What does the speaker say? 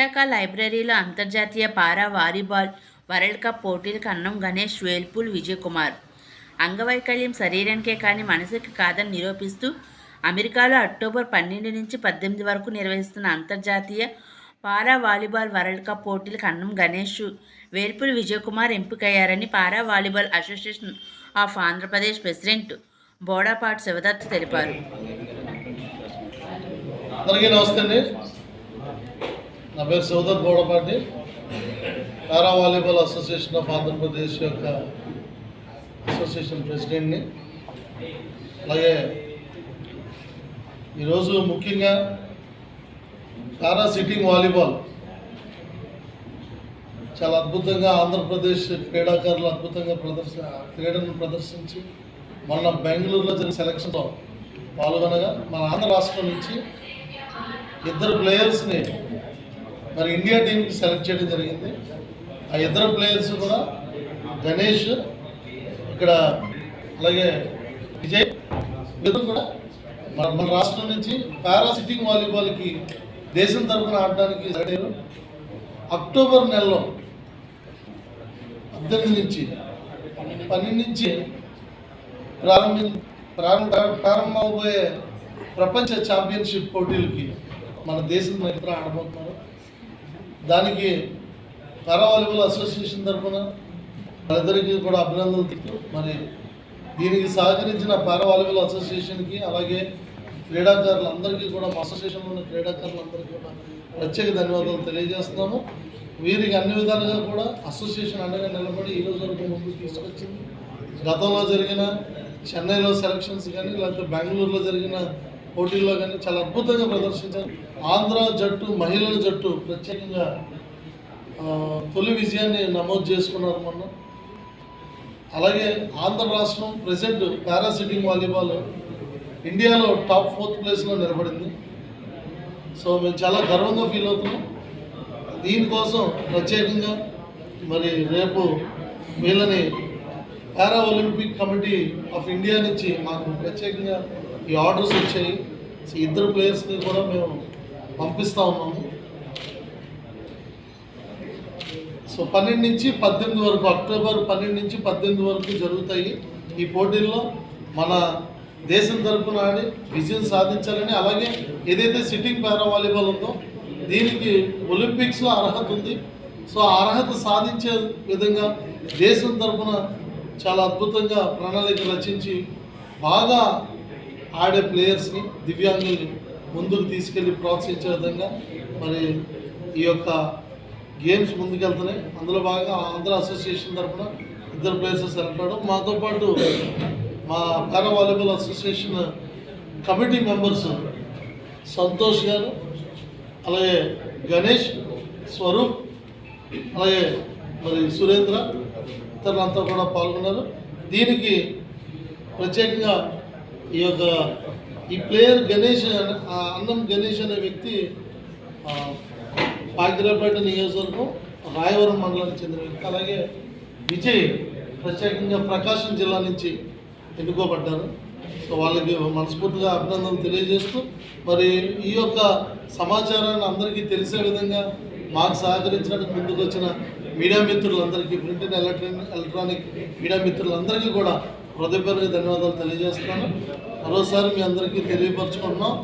విశాఖ లైబ్రరీలో అంతర్జాతీయ పారా volleyball world cup పోటీలకు అన్నం గణేష్ వేల్పూల్ విజయ్ కుమార్ అంగవైకల్యం శరీరానికే కానీ మనసుకి కాదని నిరూపిస్తూ అమెరికాలో అక్టోబర్ పన్నెండు నుంచి పద్దెనిమిది వరకు నిర్వహిస్తున్న అంతర్జాతీయ పారా వాలీబాల్ వరల్డ్ కప్ పోటీలకు అన్నం Ganesh Velpul Vijay Kumar ఎంపికయ్యారని para volleyball association of Andhra Pradesh president Bodapati Sivadatt తెలిపారు. అందరికీ నమస్తే అండి. నా పేరు Sodar Gowdapati para volleyball association of Andhra Pradesh యొక్క అసోసియేషన్ ప్రెసిడెంట్ని. అలాగే ఈరోజు ముఖ్యంగా పారా సిట్టింగ్ వాలీబాల్ చాలా అద్భుతంగా ఆంధ్రప్రదేశ్ క్రీడాకారులు అద్భుతంగా ప్రదర్శ క్రీడను ప్రదర్శించి మొన్న బెంగళూరులో జరిగిన సెలక్షన్లో పాల్గొనగా మన ఆంధ్ర రాష్ట్రం నుంచి ఇద్దరు ప్లేయర్స్ని మరి ఇండియా టీంకి సెలెక్ట్ చేయడం జరిగింది. ఆ ఇద్దరు ప్లేయర్స్ కూడా గణేష్ ఇక్కడ అలాగే విజయ్ ఇద్దరు కూడా మన మన రాష్ట్రం నుంచి పారా సిట్టింగ్ వాలీబాల్కి దేశం తరఫున ఆడడానికి సెలెక్ట్ అక్టోబర్ నెలలో పద్దెనిమిది నుంచి పన్నెండు నుంచి ప్రారంభి ప్రారంభ ప్రారంభమవబోయే ప్రపంచ ఛాంపియన్షిప్ పోటీలకి మన దేశం మిత్ర ఆడబోతున్నారు. దానికి పారావాలీబాల్ అసోసియేషన్ తరఫున వాళ్ళందరికీ కూడా అభినందనలు తెలుపుతూ మరి దీనికి సహకరించిన పారావాలీబాల్ అసోసియేషన్కి అలాగే క్రీడాకారులందరికీ కూడా మా అసోసియేషన్లో ఉన్న క్రీడాకారులందరికీ కూడా ప్రత్యేక ధన్యవాదాలు తెలియజేస్తున్నాము. వీరికి అన్ని విధాలుగా కూడా అసోసియేషన్ అండగా నిలబడి ఈ రోజు వరకు ముందుకు తీసుకొచ్చింది. గతంలో జరిగిన చెన్నైలో సెలక్షన్స్ కానీ లేకపోతే బెంగళూరులో జరిగిన పోటీల్లో కానీ చాలా అద్భుతంగా ప్రదర్శించారు. ఆంధ్ర జట్టు మహిళల జట్టు ప్రత్యేకంగా తొలి విజయాన్ని నమోదు చేసుకున్నారు మొన్న. అలాగే ఆంధ్ర రాష్ట్రం ప్రజెంట్ పారాసిటింగ్ వాలీబాల్ ఇండియాలో టాప్ ఫోర్త్ ప్లేస్లో నిలబడింది. సో మేము చాలా గర్వంగా ఫీల్ అవుతున్నాం. దీనికోసం ప్రత్యేకంగా మరి రేపు వీళ్ళని para olympic committee of India నుంచి మాకు ప్రత్యేకంగా ఈ ఆర్డర్స్ వచ్చాయి. సో ఇద్దరు ప్లేయర్స్ని కూడా మేము పంపిస్తూ ఉన్నాము. సో పన్నెండు నుంచి పద్దెనిమిది వరకు అక్టోబర్ పన్నెండు నుంచి పద్దెనిమిది వరకు జరుగుతాయి ఈ పోటీల్లో. మన దేశం తరపున ఆడి విజయం సాధించాలని అలాగే ఏదైతే సిట్టింగ్ పారా వాలీబాల్ ఉందో దీనికి ఒలింపిక్స్లో అర్హత ఉంది. సో ఆ అర్హత సాధించే విధంగా దేశం తరపున చాలా అద్భుతంగా ప్రణాళిక రచించి బాగా ఆడే ప్లేయర్స్ని దివ్యాంగుల్ని ముందుకు తీసుకెళ్ళి ప్రోత్సహించే విధంగా మరి ఈ యొక్క గేమ్స్ ముందుకెళ్తున్నాయి. అందులో భాగంగా ఆంధ్ర అసోసియేషన్ తరఫున ఇద్దరు ప్లేయర్స్ సెలెక్ట్ అవడం మాతో పాటు మా para volleyball association committee members Santosh garu అలాగే గణేష్ స్వరూప్ అలాగే మరి సురేంద్ర ఇతరులంతా కూడా పాల్గొన్నారు. దీనికి ప్రత్యేకంగా ఈ యొక్క ఈ ప్లేయర్ గణేష్ ఆ అన్నం గణేష్ అనే వ్యక్తి పాకిరాపేట నియోజకవర్గం రాయవరం మండలానికి చెందిన వ్యక్తి. అలాగే విజయ్ ప్రత్యేకంగా ప్రకాశం జిల్లా నుంచి ఎన్నుకోబడ్డారు. సో వాళ్ళకి మనస్ఫూర్తిగా అభినందనలు తెలియజేస్తూ మరి ఈ యొక్క సమాచారాన్ని అందరికీ తెలిసే విధంగా మాకు సహకరించడానికి ముందుకు వచ్చిన మీడియా మిత్రులందరికీ print and electronic electronic media మిత్రులందరికీ కూడా హృదయపూర్వక ధన్యవాదాలు తెలియజేస్తాను మరోసారి మీ అందరికీ తెలియపరచుకుంటున్నాం.